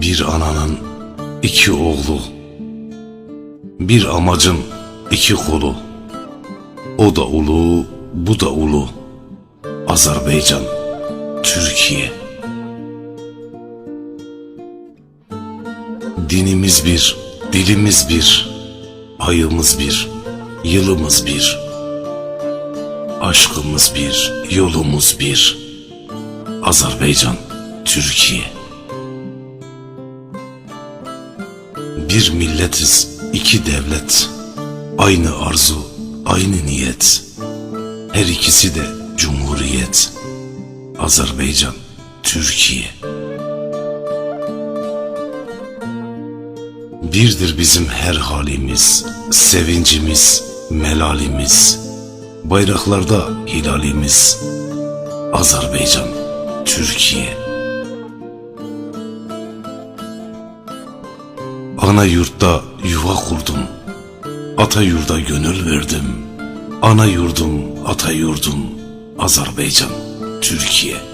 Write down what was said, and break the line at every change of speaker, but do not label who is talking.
Bir ananın iki oğlu, bir amacın iki kolu. O da ulu, bu da ulu. Azerbaycan, Türkiye. Dinimiz bir, dilimiz bir, ayımız bir, yılımız bir. Aşkımız bir, yolumuz bir. Azerbaycan, Türkiye. Bir milletiz, iki devlet. Aynı arzu, aynı niyet. Her ikisi de cumhuriyet. Azerbaycan, Türkiye. Birdir bizim her halimiz, sevincimiz, melalimiz. Bayraklarda hilalimiz. Azerbaycan, Türkiye. Ana yurtta yuva kurdum. Ata yurda gönül verdim. Ana yurdum, ata yurdum. Azerbaycan, Türkiye.